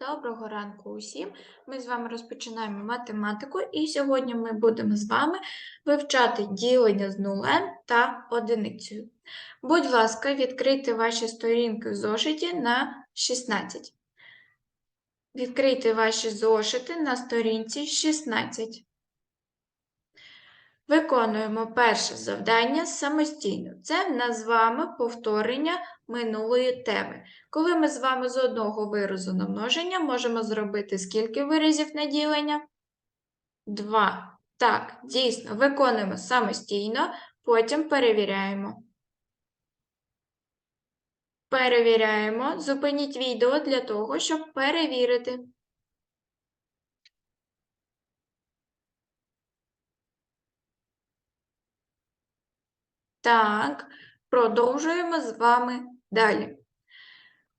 Доброго ранку усім! Ми з вами розпочинаємо математику, і сьогодні ми будемо з вами вивчати ділення з нулем та одиницею. Будь ласка, відкрийте ваші сторінки в зошиті на 16. Відкрийте ваші зошити на сторінці 16. Виконуємо перше завдання самостійно. Це в нас з вами повторення минулої теми. Коли ми з вами з одного виразу на множення можемо зробити скільки виразів на ділення? Два. Так, дійсно, виконуємо самостійно, потім перевіряємо. Перевіряємо. Зупиніть відео для того, щоб перевірити. Так, продовжуємо з вами далі.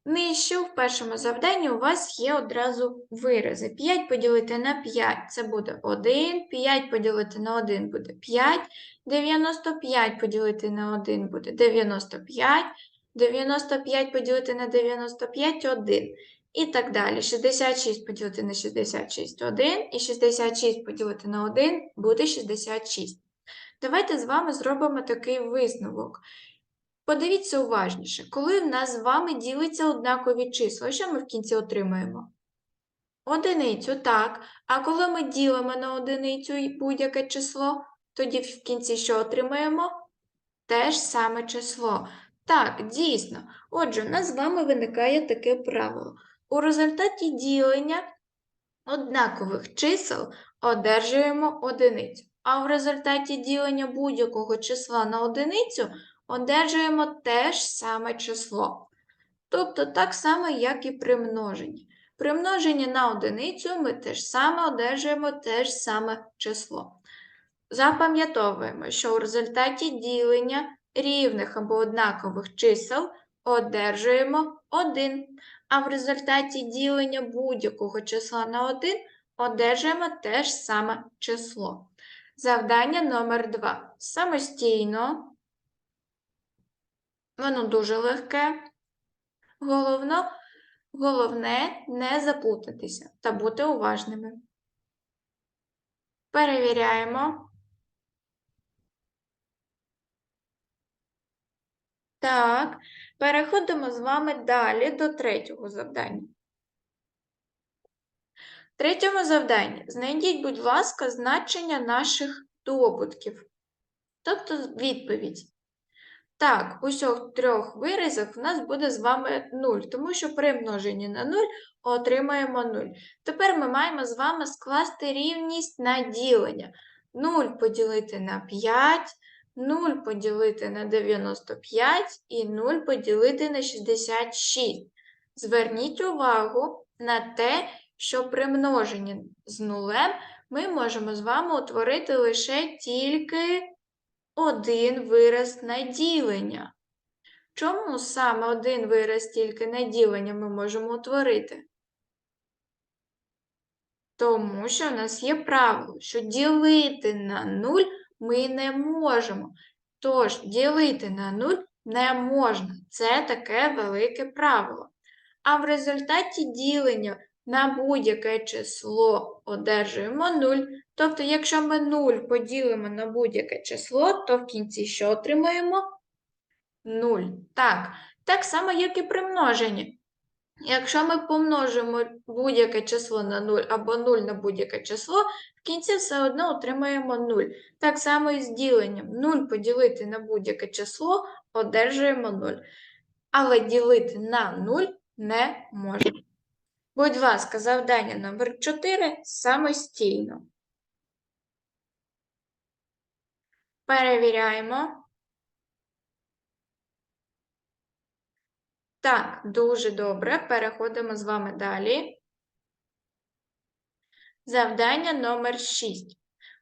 Нижче в першому завданні у вас є одразу вирази. 5 поділити на 5 це буде 1, 5 поділити на 1 буде 5, 95 поділити на 1 буде 95, 95 поділити на 95 1. І так далі. 66 поділити на 66 1, і 66 поділити на 1 буде 66. Давайте з вами зробимо такий висновок. Подивіться уважніше, коли в нас з вами ділиться однакові числа, що ми в кінці отримаємо? Одиницю, так. А коли ми ділимо на одиницю будь-яке число, тоді в кінці що отримаємо? Те ж саме число. Так, дійсно. Отже, у нас з вами виникає таке правило. У результаті ділення однакових чисел одержуємо одиницю. А в результаті ділення будь-якого числа на одиницю одержуємо те ж саме число. Тобто так само, як і при множенні. При множенні на одиницю ми теж саме одержуємо те ж саме число. Запам'ятовуємо, що у результаті ділення рівних або однакових чисел одержуємо 1, а в результаті ділення будь-якого числа на 1 одержуємо те ж саме число. Завдання номер 2. Самостійно Воно дуже легке. Головно, головне не заплутатися та бути уважними. Перевіряємо. Так, переходимо з вами далі до третього завдання. В третьому завданні знайдіть, будь ласка, значення наших добутків, тобто відповідь. Так, у усіх трьох виразах в нас буде з вами 0, тому що при множенні на 0 отримаємо 0. Тепер ми маємо з вами скласти рівність на ділення. 0 поділити на 5, 0 поділити на 95 і 0 поділити на 66. Зверніть увагу на те, що при множенні з нулем ми можемо з вами утворити лише тільки один вираз на ділення. Чому саме один вираз тільки на ділення ми можемо утворити? Тому що в нас є правило, що ділити на 0 ми не можемо. Тож, ділити на 0 не можна. Це таке велике правило. А в результаті ділення на будь-яке число одержуємо 0. Тобто, якщо ми 0 поділимо на будь-яке число, то в кінці що отримаємо? 0. Так, так само, як і при множенні. Якщо ми помножимо будь-яке число на 0 або 0 на будь-яке число, в кінці все одно отримаємо 0. Так само і з діленням. 0 поділити на будь-яке число одержуємо 0. Але ділити на 0 не можна. Будь ласка, завдання номер 4 самостійно. Перевіряємо. Так, дуже добре. Переходимо з вами далі. Завдання номер 6.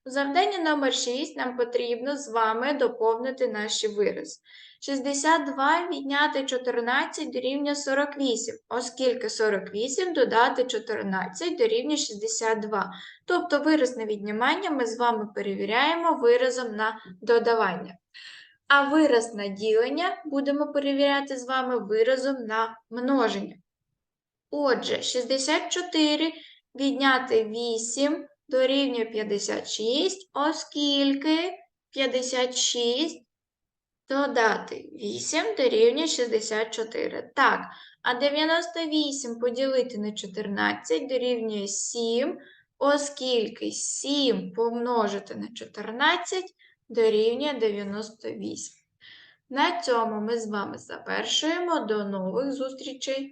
У завданні номер 6 нам потрібно з вами доповнити наші вирази. 62 відняти 14 дорівнює 48, оскільки 48 додати 14 дорівнює 62. Тобто виразне віднімання ми з вами перевіряємо виразом на додавання. А вираз на ділення будемо перевіряти з вами виразом на множення. Отже, 64 відняти 8 дорівнює 56, оскільки 56 додати 8 дорівнює 64. Так, а 98 поділити на 14 дорівнює 7, оскільки 7 помножити на 14 дорівнює 98. На цьому ми з вами завершуємо. До нових зустрічей!